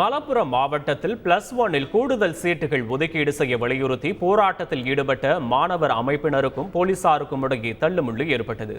மலப்புரம் மாவட்டத்தில் பிளஸ் ஒன்னில் கூடுதல் சீட்டுகள் ஒதுக்கீடு செய்ய வலியுறுத்தி போராட்டத்தில் ஈடுபட்ட மாணவர் அமைப்பினருக்கும் போலீசாருக்கும் இடையே தள்ளுமுள்ளு ஏற்பட்டது.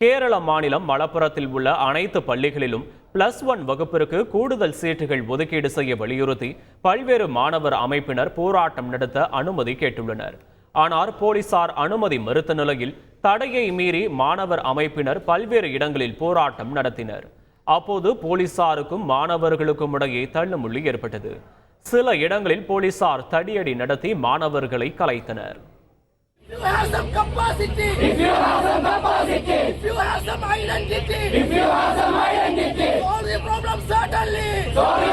கேரள மாநிலம் மலப்புரத்தில் உள்ள அனைத்து பள்ளிகளிலும் பிளஸ் ஒன் வகுப்பிற்கு கூடுதல் சீட்டுகள் ஒதுக்கீடு செய்ய வலியுறுத்தி பல்வேறு மாணவர் அமைப்பினர் போராட்டம் நடத்த அனுமதி கேட்டுள்ளனர். ஆனால் போலீசார் அனுமதி மறுத்த நிலையில் தடையை மீறி மாணவர் அமைப்பினர் பல்வேறு இடங்களில் போராட்டம் நடத்தினர். அப்போது போலீசாருக்கும் மாணவர்களுக்கும் இடையே தள்ளுமுள்ளி ஏற்பட்டது சில இடங்களில் போலீசார் தடியடி நடத்தி மாணவர்களை கலைத்தனர் If you have some capacity, if you have some capacity, if you have some identity, if you have some identity, solve the problem certainly. Solve the